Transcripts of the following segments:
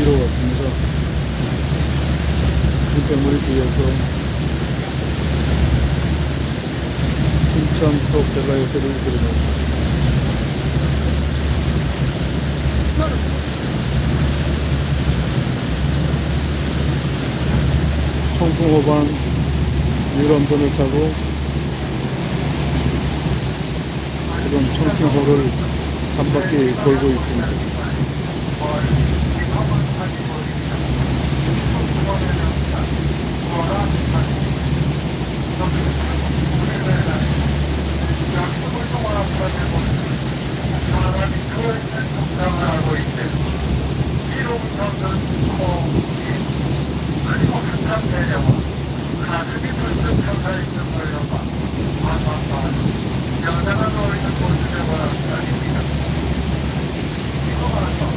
뒤로 왔습니다. 물때물이 뒤에서 인천 프로펠러에서를 들으면서 청풍호반 유람선을 타고 지금 청풍호를 한 바퀴 돌고 있습니다. 여자가 서 있는 모습을 보았습니다. 이거 말고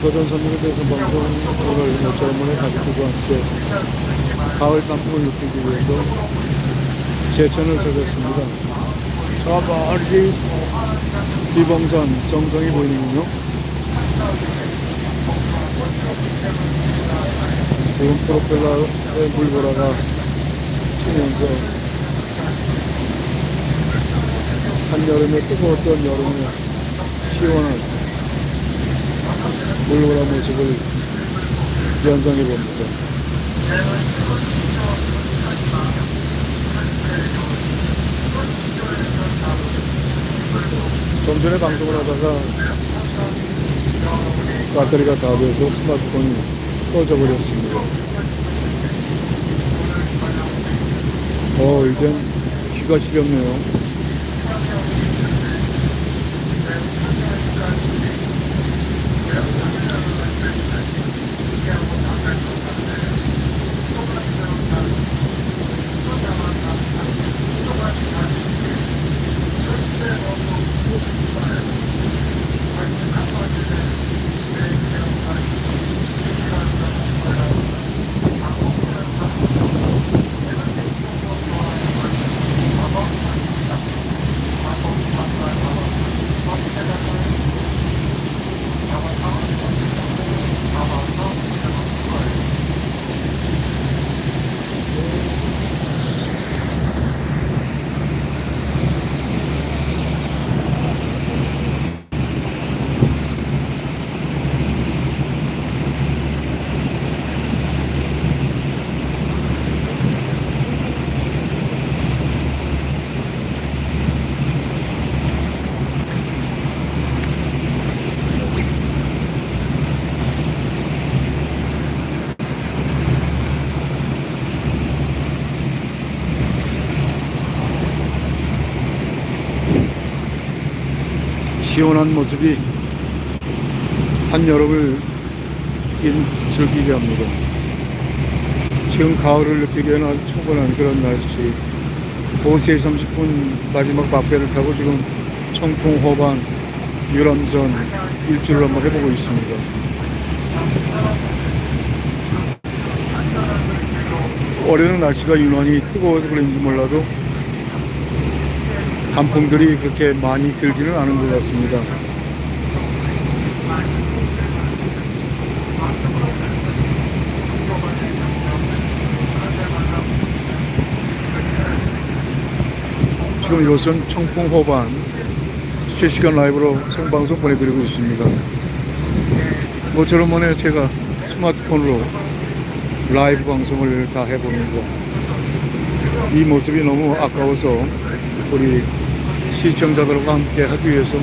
네, 도전 선물에 대해서 방송 오늘 모처럼의 가족들과 함께 가을 단풍을 느끼기 위해서 제천을 찾았습니다. 저 멀리 뒤봉산 정상이 보이는군요. 지금 프로펠러의 물보라가 튀면서 한여름에 뜨거웠던 여름에 시원한 물보라 모습을 연상해 봅니다. 좀 전에 방송을 하다가 배터리가 다 돼서 스마트폰이 꺼져 버렸습니다. 어, 이젠 귀가 시렵네요. 시원한 모습이 한여름을 인- 즐기게 합니다. 지금 가을을 느끼기에는 아주 충분한 그런 날씨. 오후 3시 30분 마지막 막배를 타고 지금 청풍 호반 유람선 일주를 한번 해보고 있습니다. 올해는 날씨가 유난히 뜨거워서 그런지 몰라도 단풍들이 그렇게 많이 들지는 않은 것 같습니다. 지금 이곳은 청풍 호반 실시간 라이브로 생방송 보내드리고 있습니다. 모처럼 만에 제가 스마트폰으로 라이브 방송을 다 해봅니다. 이 모습이 너무 아까워서 우리 시청자들과 함께 하기 위해서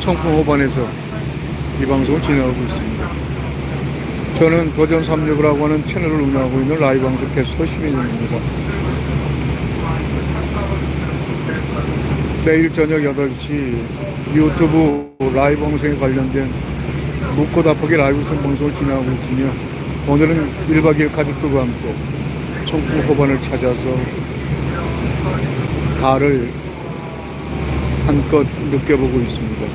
청풍 호반에서 이 방송을 진행하고 있습니다. 저는 도전 365라고 하는 채널을 운영하고 있는 라이브 방송 캐스터 시민입니다. 매일 저녁 8시 유튜브 라이브 방송에 관련된 묻고 답하기 라이브 생방송을 진행하고 있으며 오늘은 1박 2일 가족들과 함께 청풍 호반을 찾아서 가을을 한껏 느껴보고 있습니다.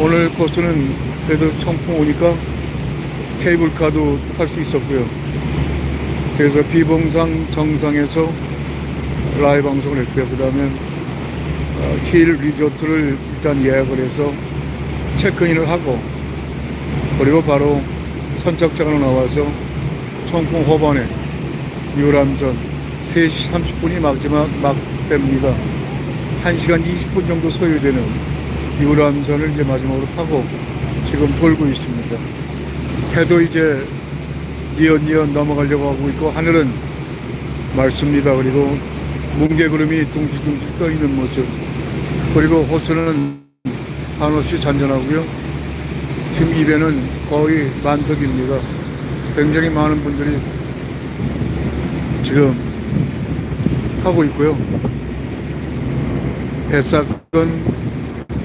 오늘 코스는 그래도 청풍 오니까 케이블카도 탈 수 있었고요. 그래서 비봉상 정상에서 라이브 방송을 했고요. 그 다음에 어, 힐 리조트를 일단 예약을 해서 체크인을 하고 그리고 바로 선착장으로 나와서 청풍 호반에 유람선 3시 30분이 마지막 막됩니다. 1시간 20분 정도 소요되는 유람선을 이제 마지막으로 타고 지금 돌고 있습니다. 해도 이제 니언니언 넘어가려고 하고 있고 하늘은 맑습니다. 그리고 뭉게구름이 둥실둥실 떠 있는 모습. 그리고 호수는 한없이 잔잔하고요. 지금 입에는 거의 만석입니다. 굉장히 많은 분들이 지금 하고 있고요. 배싹은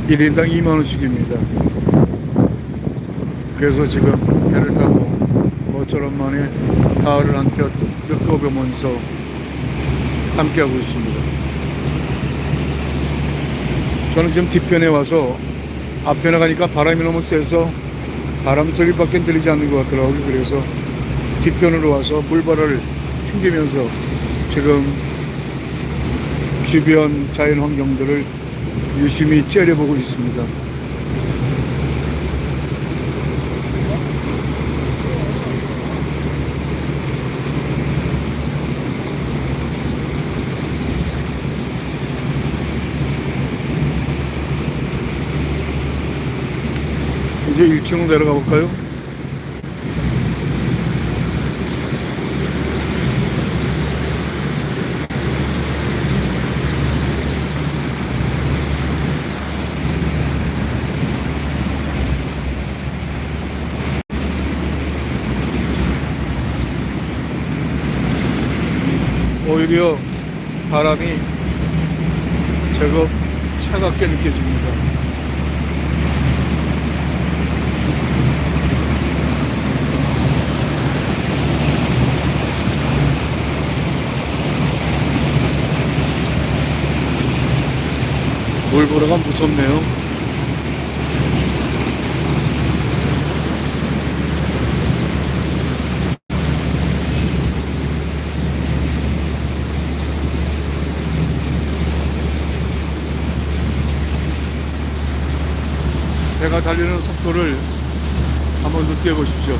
1인당 2만원씩입니다. 그래서 지금 배를 타고 모처럼 만에 가을을 한껏 느껴보면서 함께하고 있습니다. 저는 지금 뒤편에 와서 앞편에 가니까 바람이 너무 세서 바람 소리밖에 들리지 않는 것 같더라고요. 그래서 뒤편으로 와서 물바다를 튕기면서 지금 주변 자연 환경들을 유심히 째려보고 있습니다. 이제 1층으로 내려가 볼까요? 오히려 바람이 제법 차갑게 느껴집니다. 물 보러가 무섭네요. 배가 달리는 속도를 한번 느껴보십시오.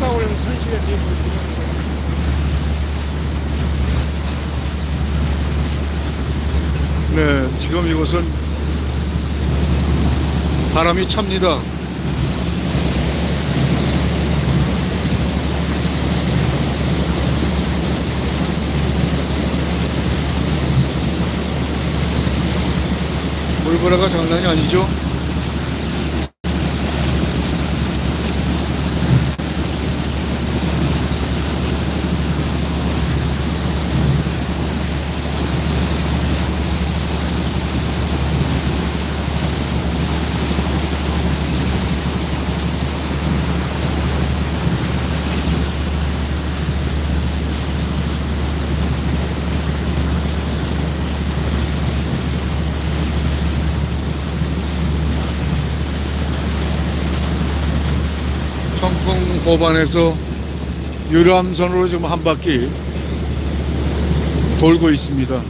서울에서 선시가 지금 네, 지금 이곳은 바람이 찹니다. 물보라가 장난이 아니죠? 호반에서 유람선으로 지금 한 바퀴 돌고 있습니다.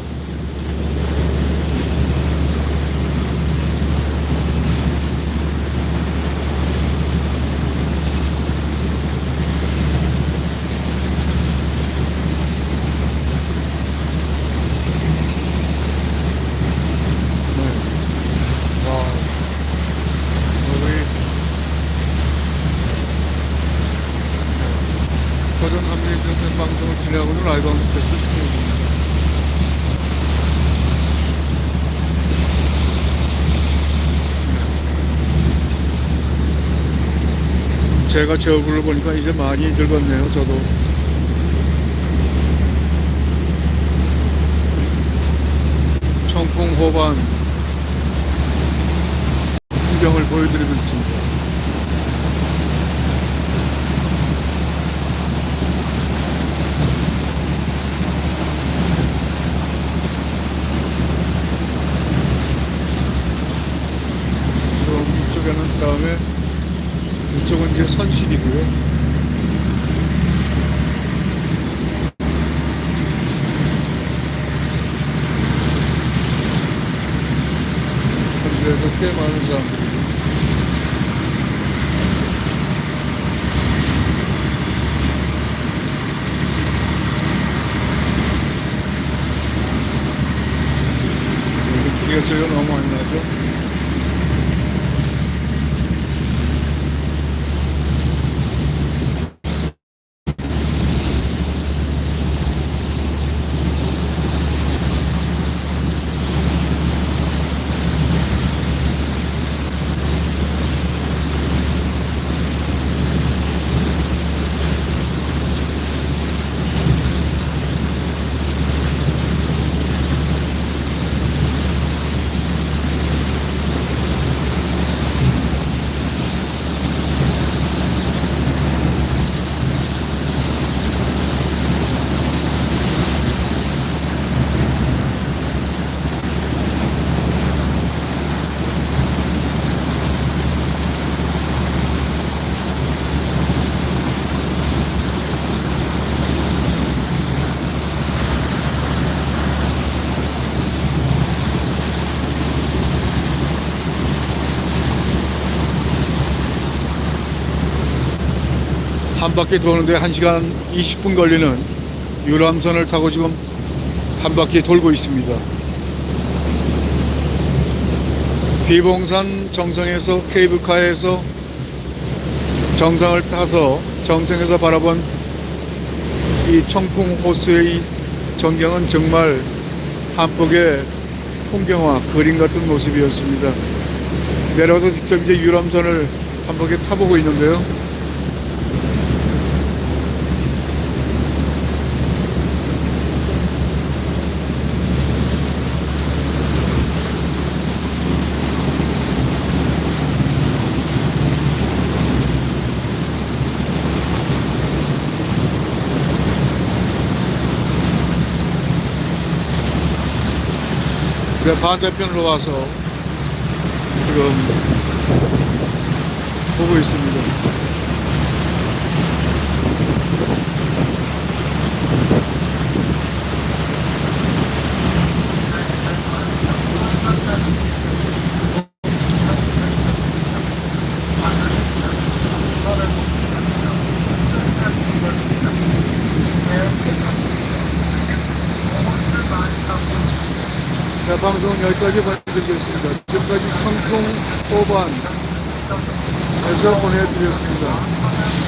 네. 와, 여기 고전 합리적인 방송을 진행하고는 라이브 방송 테스트 중입니다. 제가 제 얼굴을 보니까 이제 많이 늙었네요, 저도. 청풍 호반 풍경을 보여드리고 있습니다. 한 바퀴 도는데 1시간 20분 걸리는 유람선을 타고 지금 한 바퀴 돌고 있습니다. 비봉산 정상에서 케이블카에서 정상을 타서 정상에서 바라본 이 청풍 호수의 이 전경은 정말 한 폭의 풍경화 그림 같은 모습이었습니다. 내려가서 직접 이제 유람선을 한 바퀴 타보고 있는데요. 이제 반대편으로 와서 지금 보고 있습니다. 방송 여기까지 보내드리겠습니다. 지금까지 청풍 호반에서 보내드렸습니다.